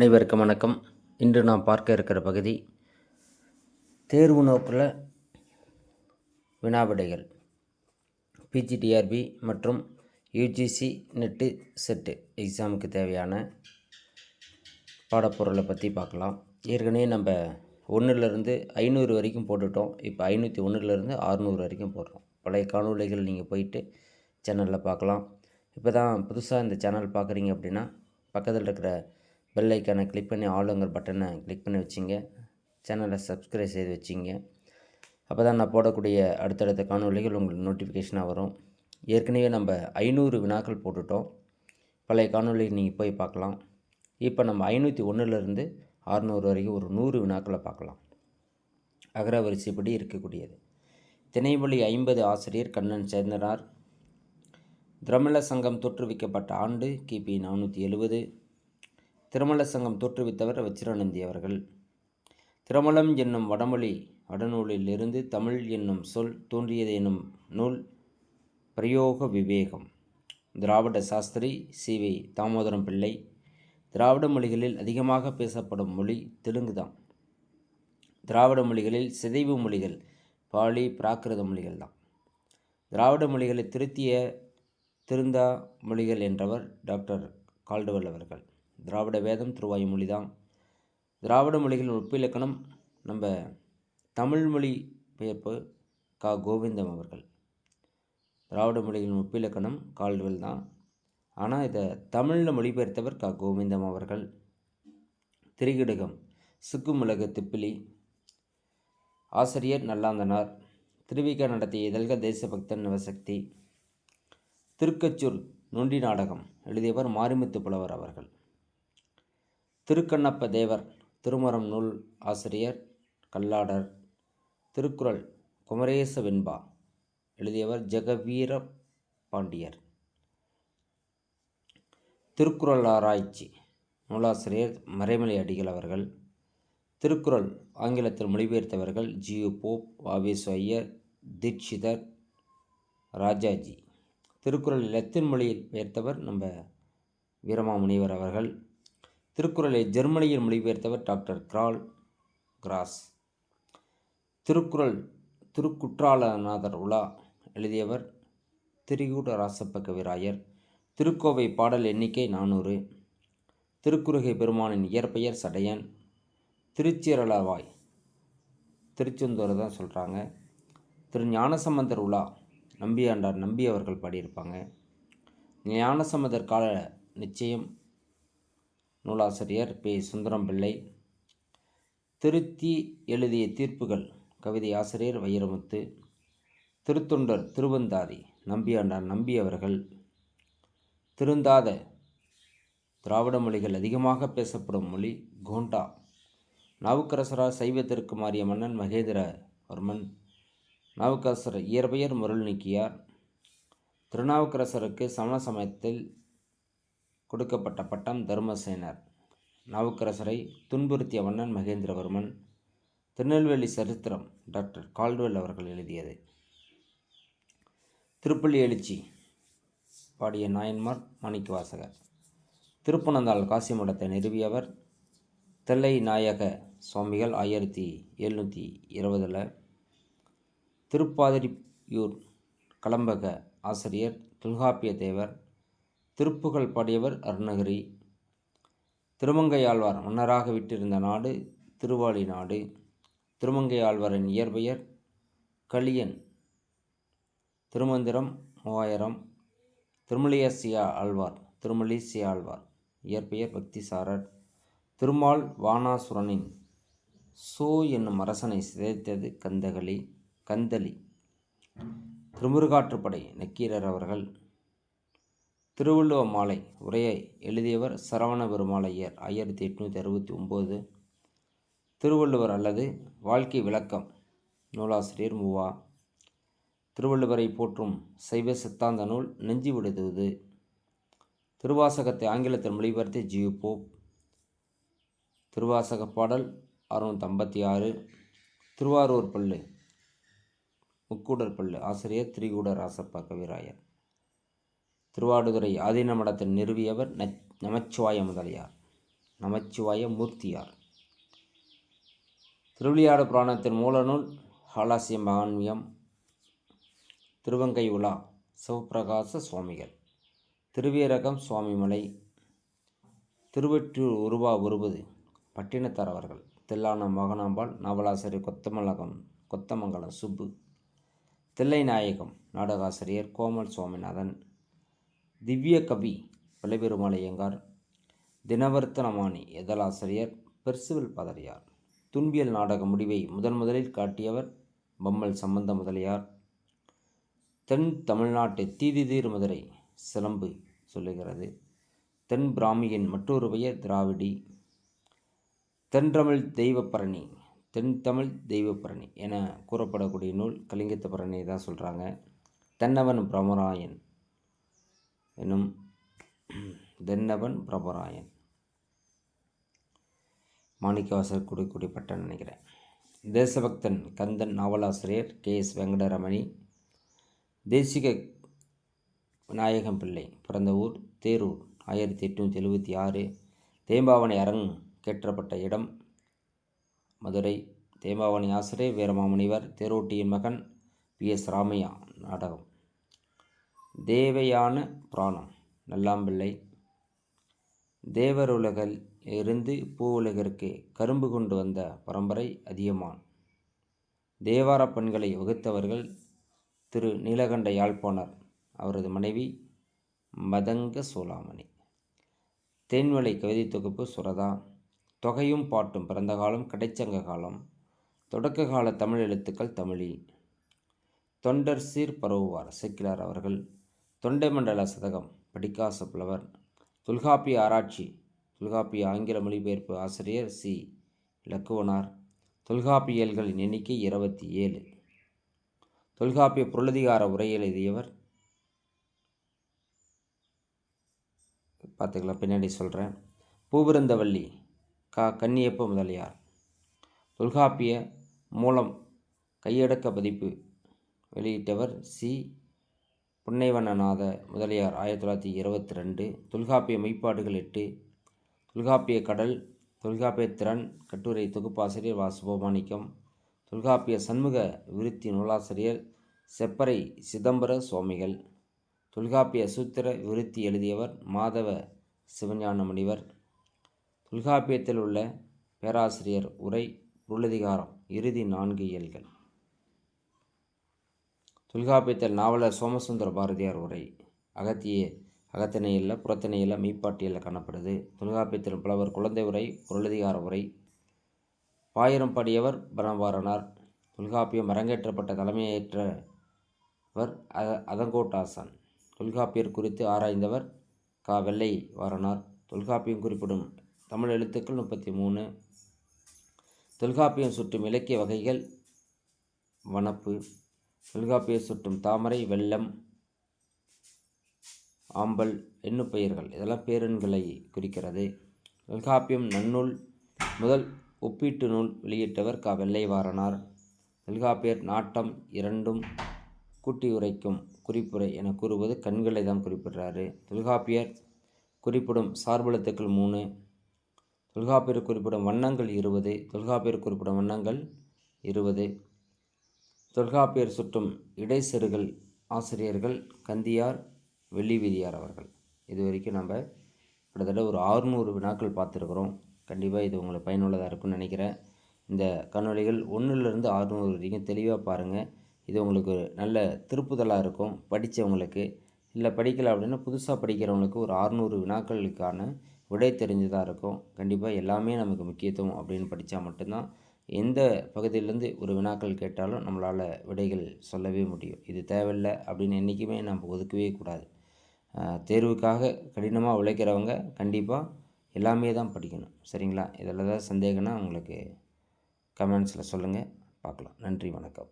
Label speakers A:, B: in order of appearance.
A: அனைவருக்கும் வணக்கம். இன்று நாம் பார்க்க இருக்கிற பகுதி தேர்வு நோக்கில் வினாவிடைகள் பிஜிடிஆர்பி மற்றும் யூஜிசி நெட்டு செட்டு எக்ஸாமுக்கு தேவையான பாடப்பொருளை பற்றி பார்க்கலாம். ஏற்கனவே நம்ம ஒன்றுலேருந்து ஐநூறு வரைக்கும் போட்டுட்டோம். இப்போ ஐநூற்றி ஒன்றுலேருந்து அறுநூறு வரைக்கும் போடுறோம். பழைய காணொளிகள் நீங்கள் போயிட்டு சேனலில் பார்க்கலாம். இப்போ தான் புதுசாக இந்த சேனல் பார்க்குறீங்க அப்படின்னா பக்கத்தில் இருக்கிற பெல் ஐக்கானை கிளிக் பண்ணி ஆளுங்கிற பட்டனை கிளிக் பண்ணி வச்சிங்க. சேனலை சப்ஸ்கிரைப் செய்து வச்சிங்க. அப்போ தான் நான் போடக்கூடிய அடுத்தடுத்த காணொளிகள் உங்களுக்கு நோட்டிஃபிகேஷனாக வரும். ஏற்கனவே நம்ம ஐநூறு வினாக்கள் போட்டுட்டோம். பழைய காணொளி நீங்கள் போய் பார்க்கலாம். இப்போ நம்ம ஐநூற்றி ஒன்றுலேருந்து அறுநூறு வரைக்கும் ஒரு நூறு வினாக்களை பார்க்கலாம். அகர வரிசைப்படி இருக்கக்கூடியது. திணைமொழி ஐம்பது ஆசிரியர் கண்ணன் சேர்ந்தனார் திரமிழ சங்கம் தோற்றுவிக்கப்பட்ட ஆண்டு கிபி நானூற்றி எழுபது திருமல சங்கம் தோற்றுவித்தவர் வச்சிரானந்தி அவர்கள். திருமலம் என்னும் வடமொழி வடநூலிலிருந்து தமிழ் என்னும் சொல் தோன்றியது என்னும் நூல் பிரயோக விவேகம். திராவிட சாஸ்திரி சி. வி. தாமோதரம் பிள்ளை. திராவிட மொழிகளில் அதிகமாக பேசப்படும் மொழி தெலுங்கு தான். திராவிட மொழிகளில் சிதைவு மொழிகள் பாலி பிராகிருத மொழிகள் தான். திராவிட மொழிகளை திருத்திய திருந்தா மொழிகள் என்றவர் டாக்டர் கால்டுவல் அவர்கள். திராவிட வேதம் திருவாய்மொழி தான் திராவிட மொழிகளின் ஒப்பிலக்கணம் நம்ம தமிழ் மொழி பெயர்ப்பு கா. கோவிந்தம் அவர்கள். திராவிட மொழிகளின் ஒப்பிலக்கணம் கால்டுவெல் தான். ஆனால் இதை தமிழில் மொழிபெயர்த்தவர் கா. கோவிந்தம் அவர்கள். திரிகிடகம் சுக்குமுலக திப்பிலி ஆசிரியர் நல்லாந்தனார் திருவிக நடத்திய இதழ்க தேசபக்தன் நவசக்தி திருக்கச்சூர் நொண்டி நாடகம் எழுதியவர் மாரிமுத்து புலவர் அவர்கள். திருக்கண்ணப்ப தேவர் திருமரம் நூல் ஆசிரியர் கல்லாடர் திருக்குறள் குமரேச வெண்பா எழுதியவர் ஜெகவீர பாண்டியர். திருக்குறள் ஆராய்ச்சி நூலாசிரியர் மறைமலை அடிகள் அவர்கள். திருக்குறள் ஆங்கிலத்தில் மொழிபெயர்த்தவர்கள் G U Pope V V S Aiyar Dikshitar Rajaji. Thirukkural Latin மொழியில் பெயர்த்தவர் நம்ம வீரமாமுனிவர் அவர்கள். திருக்குறளை ஜெர்மனியில் மொழிபெயர்த்தவர் டாக்டர் கிரால் கிராஸ். திருக்குறள் திருக்குற்றாலநாதர் உலா எழுதியவர் திரிகூட ராசப்ப கவிராயர். திருக்கோவை பாடல் எண்ணிக்கை நானூறு. திருக்குறுகை பெருமானின் இயற்பெயர் சடையன். திருச்சிரளவாய் திருச்செந்தூர் தான் சொல்கிறாங்க திரு ஞானசம்பந்தர் உலா நம்பியாண்டார் நம்பி அவர்கள் பாடியிருப்பாங்க. ஞானசம்பந்தர் கால நிச்சயம் நூலாசிரியர் பி. சுந்தரம் பிள்ளை திருத்தி எழுதிய தீர்ப்புகள். கவிதை ஆசிரியர் வைரமுத்து. திருத்தொண்டர் திருவந்தாதி. நம்பியாண்டார் நம்பியவர்கள். திருந்தாத திராவிட மொழிகள் அதிகமாக பேசப்படும் மொழி கோண்டா. நாவுக்கரசரால் சைவத்திற்கு மாறிய மன்னன் மகேந்திரவர்மன். நாவுக்கரசர் இயற்பெயர் முரள் நீக்கியார். திருநாவுக்கரசருக்கு சமண சமயத்தில் கொடுக்கப்பட்ட பட்டம் தர்மசேனர். நாவுக்கரசரை துன்புறுத்திய மன்னன் மகேந்திரவர்மன் திருநெல்வேலி சரித்திரம் டாக்டர் கால்டுவெல் அவர்கள் எழுதியது. திருப்பள்ளி எழுச்சி பாடிய நாயன்மார் மாணிக்கவாசகர். திருப்பனந்தாள் காசி மடத்தை நிறுவியவர் தெல்லை நாயக சுவாமிகள் ஆயிரத்தி எழுநூற்றி இருபதில். திருப்பாதிரியூர் கலம்பக ஆசிரியர் தொல்காப்பிய தேவர் திருப்புகழ் பாடியவர் அருணகிரி. திருமங்கையாழ்வார் மன்னராக விட்டிருந்த நாடு திருவாளி நாடு. திருமங்கையாழ்வாரின் இயற்பெயர் களியன். திருமந்திரம் மூவாயிரம். திருமலியசியா ஆழ்வார் திருமலிசியா ஆழ்வார். இயற்பெயர் பக்திசாரர். திருமால் வானாசுரனின் சோ என்னும் அரசனை சிதைத்தது கந்தகளி கந்தளி. திருமுருகாற்றுப்படை நக்கீரர் அவர்கள். திருவள்ளுவ மாலை உரையை எழுதியவர் சரவண பெருமாளையர் ஆயிரத்தி எட்நூற்றி அறுபத்தி ஒம்பது. திருவள்ளுவர் அல்லது வாழ்க்கை விளக்கம் நூலாசிரியர் மூவா திருவள்ளுவரை போற்றும் சைவ சித்தாந்த நூல் நெஞ்சு விடுதுவது திருவாசகத்தை ஆங்கிலத்தில் மொழிபெயர்த்து ஜியு போப். திருவாசக பாடல் அறுநூற்றி ஐம்பத்தி ஆறு. திருவாரூர் பள்ளு முக்கூடர் பள்ளு ஆசிரியர் திரிகூட ராசப்பா கவிராயர். திருவாடுதுறை ஆதீன மடத்தில் நிறுவியவர் நச் நமச்சிவாய முதலியார் நமச்சிவாய மூர்த்தியார். திருவிளையாடு புராணத்தின் மூலநூல் ஹாலாசிய மகான்மியம் திருவங்கை உலா சிவபிரகாச சுவாமிகள் திருவீரகம் சுவாமிமலை திருவெற்றூர் உருவா உருவது பட்டினத்தரவர்கள் தில்லான மகனாம்பாள் நவலாசிரியர் கொத்தமலகம் கொத்தமங்கலம் சுப்பு தில்லை நாயகம் நாடகாசிரியர் கோமல் சுவாமிநாதன் திவ்ய கவி பிள்ளைபெருமாளையங்கார் தினவர்த்தனமானி எதலாசிரியர் பெர்சிவல் பதறியார் துன்பியல் நாடக முடிவை முதன் முதலில் காட்டியவர் பம்மல் சம்பந்த முதலியார். தென் தமிழ்நாட்டு தீதிதீர் மதுரை சிலம்பு சொல்லுகிறது. தென் பிராமியின் மற்றொரு பெயர் திராவிடி. தென்றமிழ் தெய்வப்பரணி தென் தமிழ் தெய்வப்பரணி என கூறப்படக்கூடிய நூல் கலிங்கத்த பரணி தான் சொல்கிறாங்க தென்னவன் பிரமராயன் எனும் தென்னவன் பிரபராயன். மாணிக்கவாசர் குடிக்குடிப்பட்ட நினைக்கிறேன். தேசபக்தன் கந்தன் நாவலாசிரியர் கே. எஸ். வெங்கடரமணி தேசிக விநாயகம் பிள்ளை பிறந்த ஊர் தேரூர் ஆயிரத்தி எட்நூற்றி எழுபத்தி ஆறு தேம்பாவணி அரங் கேற்றப்பட்ட இடம் மதுரை. தேம்பாவணி ஆசிரியர் வீரமாமுனிவர் தேரோட்டியின் மகன் பி. எஸ். ராமையா நாடகம். தேவையான புராணம். நல்லாம்பிள்ளை. தேவருலகில் இருந்து பூவுலகிற்கு கரும்பு கொண்டு வந்த பரம்பரை அதியமான். தேவார பெண்களை வகுத்தவர்கள் திரு நீலகண்ட யாழ்ப்பாணர் அவரது மனைவி மதங்க சோலாமணி தேன்மலை கவிதை தொகுப்பு சுரதா. தொகையும் பாட்டும் பிறந்த காலம் கிடைச்சங்க காலம். தொடக்க கால தமிழ் எழுத்துக்கள் தமிழி. தொண்டர் சீர் பரவுவார் செக்கிலார் அவர்கள். தொண்டை மண்டல சதகம் படிக்காச புலவர் தொல்காப்பிய ஆராய்ச்சி தொல்காப்பிய ஆங்கில மொழிபெயர்ப்பு ஆசிரியர் சி. இலக்குவனார் தொல்காப்பியல்களின் எண்ணிக்கை இருபத்தி ஏழு. தொல்காப்பிய பொருளதிகார உரையில் எழுதியவர் பார்த்துக்கலாம் பின்னாடி சொல்கிறேன் பூபிருந்தவல்லி கா. கன்னியப்ப முதலியார். தொல்காப்பிய மூலம் கையடக்க பதிப்பு வெளியிட்டவர் சி. புன்னைவண்ணநாத முதலியார் ஆயிரத்தி தொள்ளாயிரத்தி இருபத்தி ரெண்டு தொல்காப்பிய மெய்ப்பாடுகள் எட்டு தொல்காப்பிய கடல் தொல்காப்பிய திறன் கட்டுரை தொகுப்பாசிரியர் வா சுபமாணிக்கம் தொல்காப்பிய சண்முக விருத்தி நூலாசிரியர் செப்பரை சிதம்பர சுவாமிகள் தொல்காப்பிய சூத்திர விருத்தி எழுதியவர் மாதவ சிவஞான முனிவர் தொல்காப்பியத்தில் உள்ள பேராசிரியர் உரை பொருளதிகாரம் இறுதி நான்கு இயல்கள். தொல்காப்பியத்தில் நாவலர் சோமசுந்தர பாரதியார் உரை. அகத்திய அகத்திணையில் புறத்திணையில் மெய்ப்பாட்டியில் காணப்படுது. தொல்காப்பியத்தில் புலவர் குழந்தை உரை பொருளதிகார உரை. பாயிரம் பாடியவர் பரம்பாரனார் தொல்காப்பியம் அரங்கேற்றப்பட்ட தலைமையேற்றவர் அதங்கோட்டாசன். தொல்காப்பியர் குறித்து ஆராய்ந்தவர் கா. வெள்ளை வாரனார் தொல்காப்பியம் குறிப்பிடும் தமிழ் எழுத்துக்கள் முப்பத்தி மூணு தொல்காப்பியம் சுற்றும் இலக்கிய வகைகள் வனப்பு. தொல்காப்பியை சுட்டும் தாமரை வெள்ளம் ஆம்பல் எண்ணுப்பெயர்கள் இதெல்லாம் பேரெண்களை குறிக்கிறது. தொல்காப்பியம் நன்னூல் முதல் ஒப்பீட்டு நூல் வெளியிட்டவர் க. வெள்ளைவாரனார் தொல்காப்பியர் நாட்டம் இரண்டும் கூட்டி உரைக்கும் குறிப்புரை என கூறுவது கண்களை தான் குறிப்பிடுறாரு. தொல்காப்பியர் குறிப்பிடும் சார்பெழுத்துக்கள் மூணு. தொல்காப்பியர் குறிப்பிடும் வண்ணங்கள் இருபது. தொல்காப்பியர் குறிப்பிடும் வண்ணங்கள் இருபது. தொல்காப்பியர் சுட்டும் இடைசெருகல் ஆசிரியர்கள் கந்தியார் வெள்ளிவீதியார் அவர்கள். இது வரைக்கும் நம்ம கிட்டத்தட்ட ஒரு ஆறுநூறு வினாக்கள் பார்த்துருக்குறோம். கண்டிப்பாக இது உங்களுக்கு பயனுள்ளதாக இருக்கும்னு நினைக்கிறேன். இந்த காணொலிகள் ஒன்றுலேருந்து ஆறுநூறு வரைக்கும் தெளிவாக பாருங்கள் இது உங்களுக்கு நல்ல திருப்புதலாக இருக்கும் படித்தவங்களுக்கு இல்லை படிக்கலை அப்படின்னா புதுசாக படிக்கிறவங்களுக்கு ஒரு ஆறுநூறு வினாக்களுக்கான விடை தெரிஞ்சதாக இருக்கும். கண்டிப்பாக எல்லாமே நமக்கு முக்கியத்துவம் அப்படின்னு படித்தா மட்டும்தான் எந்த பகுதியிலேருந்து ஒரு வினாக்கள் கேட்டாலும் நம்மளால் விடைகள் சொல்லவே முடியும். இது தேவையில்லை அப்படின்னு என்றைக்குமே நம்ம ஒதுக்கவே கூடாது. தேர்வுக்காக கடினமாக உழைக்கிறவங்க கண்டிப்பாக எல்லாமே தான் படிக்கணும். சரிங்களா? இதில் ஏதாவது சந்தேகம்னா உங்களுக்கு கமெண்ட்ஸில் சொல்லுங்கள் பார்க்கலாம். நன்றி வணக்கம்.